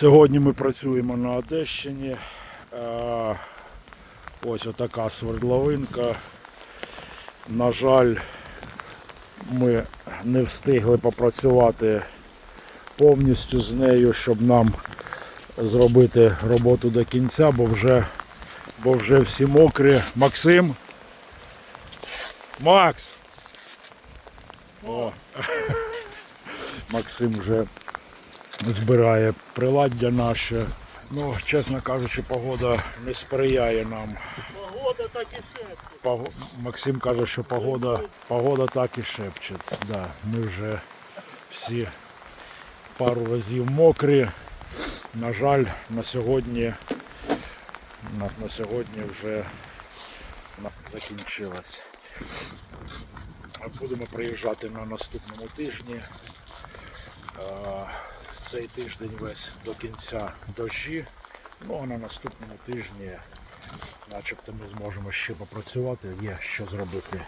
Сьогодні ми працюємо на Одещині. Е, Ось отака свердловинка. На жаль, ми не встигли попрацювати повністю з нею, щоб нам зробити роботу до кінця, бо вже, бо вже всі мокрі. Максим. Макс! О. Максим вже збирає приладдя наше. Ну, чесно кажучи, погода не сприяє нам. Погода так і шепче. Пого- Максим каже, що погода, погода так і шепче. Да, ми вже всі пару разів мокрі. На жаль, на сьогодні, на, на сьогодні вже закінчилось. Будемо приїжджати на наступному тижні. Цей тиждень весь до кінця дощі. Ну а на наступному тижні начебто ми зможемо ще попрацювати, є що зробити